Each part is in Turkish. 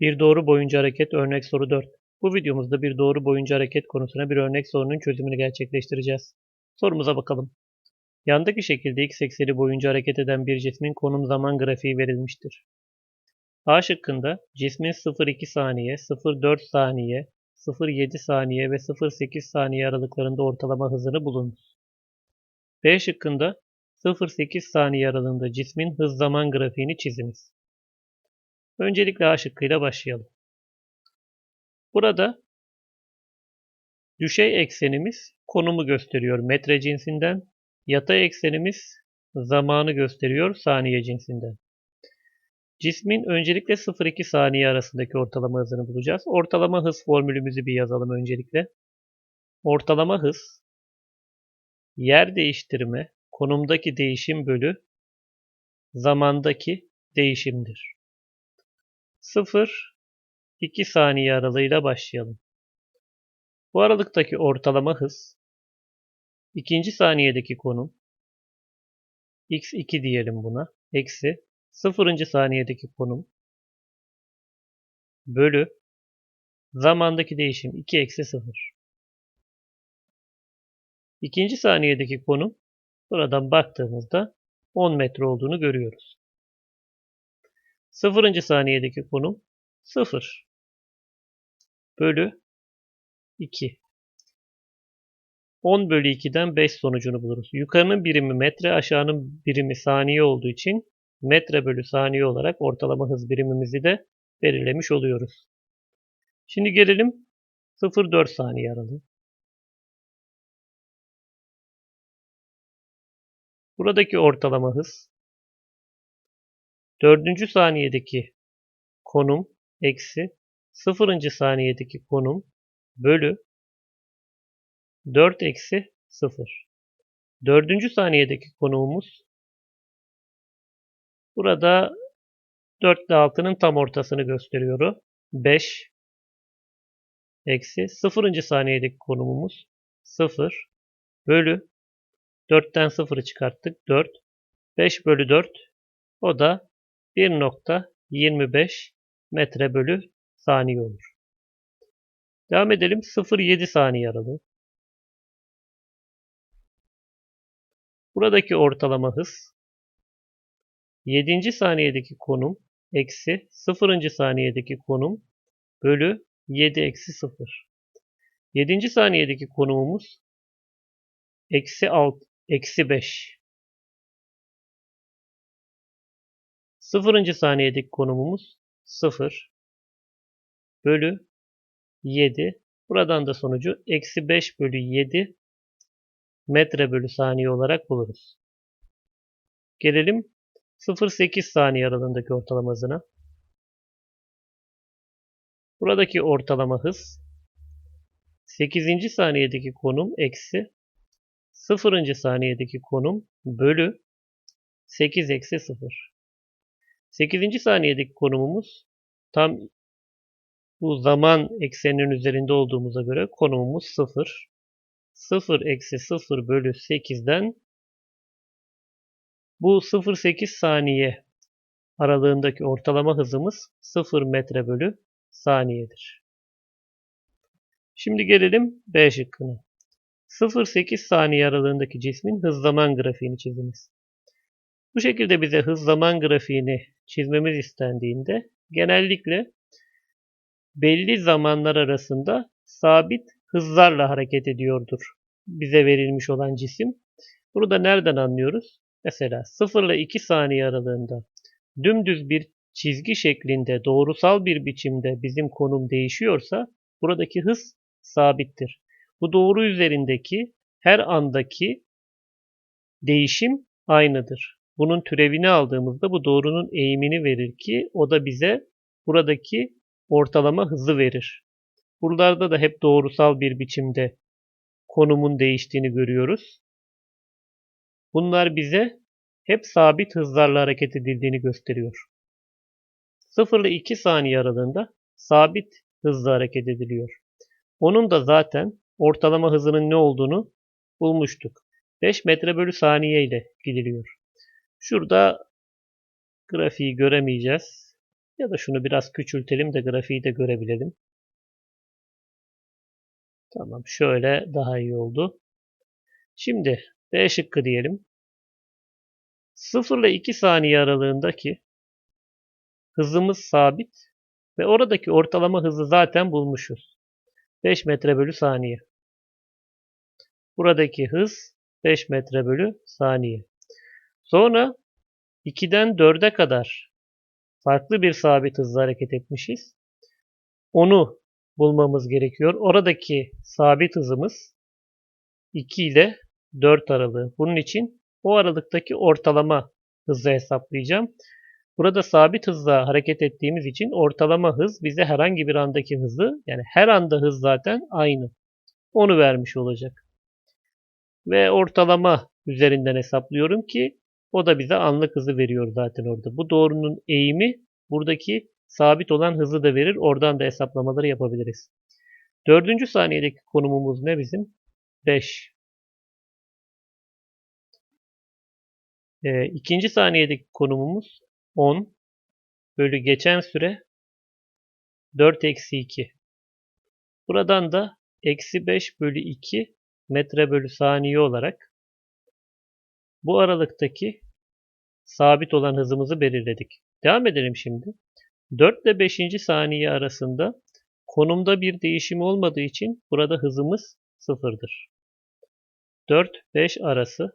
Bir doğru boyunca hareket örnek soru 4. Bu videomuzda bir doğru boyunca hareket konusuna bir örnek sorunun çözümünü gerçekleştireceğiz. Sorumuza bakalım. Yandaki şekilde x ekseni boyunca hareket eden bir cismin konum zaman grafiği verilmiştir. A şıkkında cismin 0,2 saniye, 0,4 saniye, 0,7 saniye ve 0,8 saniye aralıklarında ortalama hızını bulunuz. B şıkkında 0,8 saniye aralığında cismin hız zaman grafiğini çiziniz. Öncelikle A şıkkıyla başlayalım. Burada düşey eksenimiz konumu gösteriyor metre cinsinden. Yatay eksenimiz zamanı gösteriyor saniye cinsinden. Cismin öncelikle 0-2 saniye arasındaki ortalama hızını bulacağız. Ortalama hız formülümüzü bir yazalım öncelikle. Ortalama hız yer değiştirme konumdaki değişim bölü zamandaki değişimdir. 0 2 saniye aralığıyla başlayalım. Bu aralıktaki ortalama hız ikinci saniyedeki konum x2 diyelim buna eksi sıfırıncı saniyedeki konum bölü zamandaki değişim 2 eksi 0. İkinci saniyedeki konum buradan baktığımızda 10 metre olduğunu görüyoruz. Sıfırıncı saniyedeki konum 0 bölü 2. 10 bölü 2'den 5 sonucunu buluruz. Yukarının birimi metre, aşağının birimi saniye olduğu için metre bölü saniye olarak ortalama hız birimimizi de belirlemiş oluyoruz. Şimdi gelelim 0,4 saniye aralığı. Buradaki ortalama hız 4. saniyedeki konum eksi 0. saniyedeki konum bölü 4 eksi 0. 4. saniyedeki konumumuz burada 4 ile 6'nın tam ortasını gösteriyor. 5 eksi 0. saniyedeki konumumuz 0 bölü 4'ten 0'ı çıkarttık. 4. 5 bölü 4 o da 1.25 metre bölü saniye olur. Devam edelim. 0,7 saniye aralığı. Buradaki ortalama hız 7. saniyedeki konum eksi 0. saniyedeki konum bölü 7 eksi 0. 7. saniyedeki konumumuz eksi 6 eksi 5. 0. saniyedeki konumumuz 0 bölü 7. Buradan da sonucu eksi 5 bölü 7 metre bölü saniye olarak buluruz. Gelelim 0,8 saniye aralığındaki ortalama hızına. Buradaki ortalama hız 8. saniyedeki konum eksi 0. saniyedeki konum bölü 8 eksi 0. 8. saniyedeki konumumuz tam bu zaman ekseninin üzerinde olduğumuza göre konumumuz 0. 0 eksi 0 bölü 8'den bu 0,8 saniye aralığındaki ortalama hızımız 0 metre bölü saniyedir. Şimdi gelelim B şıkkına. 0,8 saniye aralığındaki cismin hız zaman grafiğini çiziniz. Bu şekilde bize hız zaman grafiğini çizmemiz istendiğinde genellikle belli zamanlar arasında sabit hızlarla hareket ediyordur bize verilmiş olan cisim. Bunu da nereden anlıyoruz? Mesela 0 ile 2 saniye aralığında dümdüz bir çizgi şeklinde doğrusal bir biçimde bizim konum değişiyorsa buradaki hız sabittir. Bu doğru üzerindeki her andaki değişim aynıdır. Bunun türevini aldığımızda bu doğrunun eğimini verir ki o da bize buradaki ortalama hızı verir. Buralarda da hep doğrusal bir biçimde konumun değiştiğini görüyoruz. Bunlar bize hep sabit hızlarla hareket edildiğini gösteriyor. 0 ile 2 saniye aralığında sabit hızla hareket ediliyor. Onun da zaten ortalama hızının ne olduğunu bulmuştuk. 5 metre bölü saniye ile gidiliyor. Şurada grafiği göremeyeceğiz. Ya da şunu biraz küçültelim de grafiği de görebilelim. Tamam şöyle daha iyi oldu. Şimdi B şıkkı diyelim. 0 ile 2 saniye aralığındaki hızımız sabit ve oradaki ortalama hızı zaten bulmuşuz. 5 metre bölü saniye. Buradaki hız 5 metre bölü saniye. Sonra 2'den 4'e kadar farklı bir sabit hızla hareket etmişiz. Onu bulmamız gerekiyor. Oradaki sabit hızımız 2 ile 4 aralığı. Bunun için o aralıktaki ortalama hızı hesaplayacağım. Burada sabit hızla hareket ettiğimiz için ortalama hız bize herhangi bir andaki hızı yani her anda hız zaten aynı. Onu vermiş olacak. Ve ortalama üzerinden hesaplıyorum ki o da bize anlık hızı veriyor zaten orada. Bu doğrunun eğimi buradaki sabit olan hızı da verir. Oradan da hesaplamaları yapabiliriz. Dördüncü saniyedeki konumumuz ne bizim? 5. Ee, ikinci saniyedeki konumumuz 10 bölü geçen süre 4 eksi 2. Buradan da eksi 5 bölü 2 metre bölü saniye olarak bu aralıktaki sabit olan hızımızı belirledik. Devam edelim şimdi. 4 ile 5. saniye arasında konumda bir değişim olmadığı için burada hızımız sıfırdır. 4-5 arası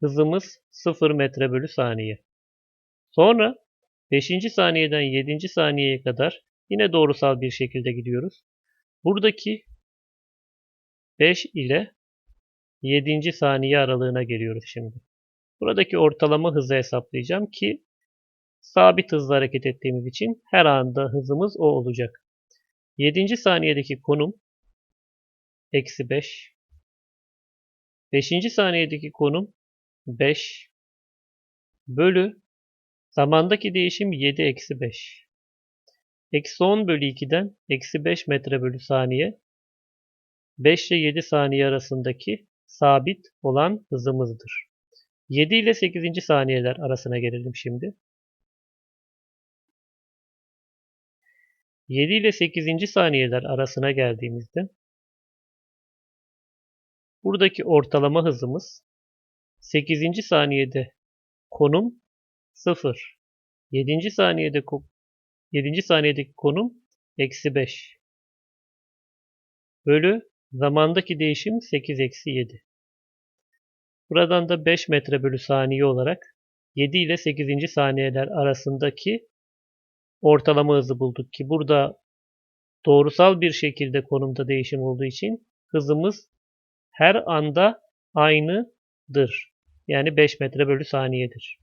hızımız 0 metre bölü saniye. Sonra 5. saniyeden 7. saniyeye kadar yine doğrusal bir şekilde gidiyoruz. Buradaki 5 ile 7. saniye aralığına geliyoruz şimdi. Buradaki ortalama hızı hesaplayacağım ki sabit hızla hareket ettiğimiz için her anda hızımız o olacak. 7. saniyedeki konum eksi 5. 5. saniyedeki konum 5 bölü zamandaki değişim 7 eksi 5. Eksi 10 bölü 2'den eksi 5 metre bölü saniye 5 ile 7 saniye arasındaki sabit olan hızımızdır. 7 ile 8. saniyeler arasına gelelim şimdi. 7 ile 8. saniyeler arasına geldiğimizde buradaki ortalama hızımız 8. saniyede konum 0. 7. saniyede 7. saniyedeki konum eksi 5. Bölü zamandaki değişim 8 eksi 7. Buradan da 5 metre bölü saniye olarak 7 ile 8. saniyeler arasındaki ortalama hızı bulduk ki burada doğrusal bir şekilde konumda değişim olduğu için hızımız her anda aynıdır. Yani 5 metre bölü saniyedir.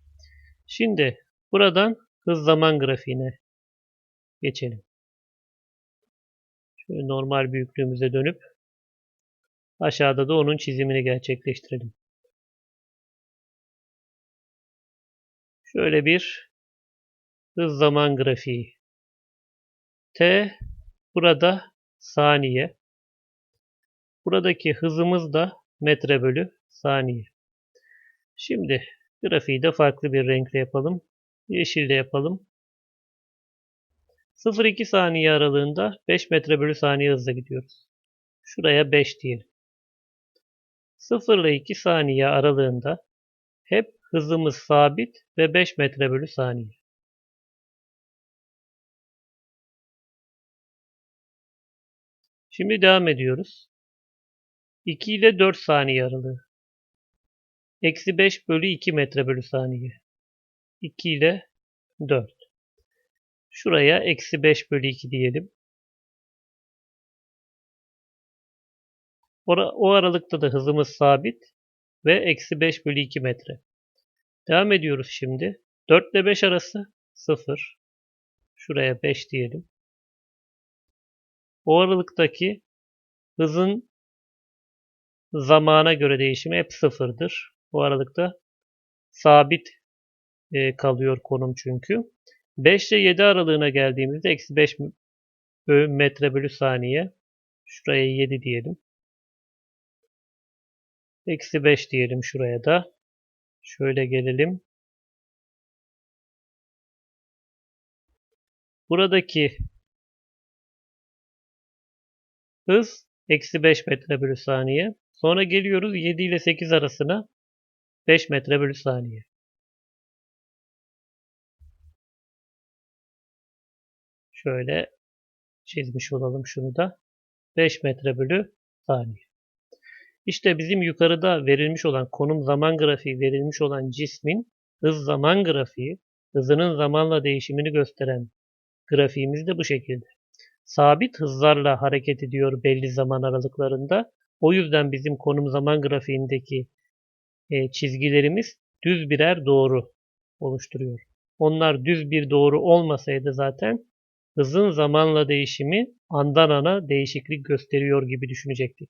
Şimdi buradan hız zaman grafiğine geçelim. Şöyle normal büyüklüğümüze dönüp aşağıda da onun çizimini gerçekleştirelim. Şöyle bir hız zaman grafiği. T burada saniye. Buradaki hızımız da metre bölü saniye. Şimdi grafiği de farklı bir renkle yapalım. Yeşille yapalım. 0-2 saniye aralığında 5 metre bölü saniye hızla gidiyoruz. Şuraya 5 diyelim. 0 ile 2 saniye aralığında hep hızımız sabit ve 5 metre bölü saniye. Şimdi devam ediyoruz. 2 ile 4 saniye aralığı. Eksi 5 bölü 2 metre bölü saniye. 2 ile 4. Şuraya eksi 5 bölü 2 diyelim. O aralıkta da hızımız sabit ve eksi 5 bölü 2 metre. Devam ediyoruz şimdi. 4 ile 5 arası 0. Şuraya 5 diyelim. O aralıktaki hızın zamana göre değişimi hep sıfırdır. Bu aralıkta sabit e, kalıyor konum çünkü. 5 ile 7 aralığına geldiğimizde eksi 5 metre bölü saniye. Şuraya 7 diyelim. Eksi 5 diyelim şuraya da. Şöyle gelelim. buradaki hız eksi 5 metre bölü saniye. Sonra geliyoruz 7 ile 8 arasına 5 metre bölü saniye. Şöyle çizmiş olalım şunu da. 5 metre bölü saniye. İşte bizim yukarıda verilmiş olan konum zaman grafiği verilmiş olan cismin hız zaman grafiği, hızının zamanla değişimini gösteren grafiğimiz de bu şekilde. Sabit hızlarla hareket ediyor belli zaman aralıklarında. O yüzden bizim konum zaman grafiğindeki e, çizgilerimiz düz birer doğru oluşturuyor. Onlar düz bir doğru olmasaydı zaten hızın zamanla değişimi andan ana değişiklik gösteriyor gibi düşünecektik.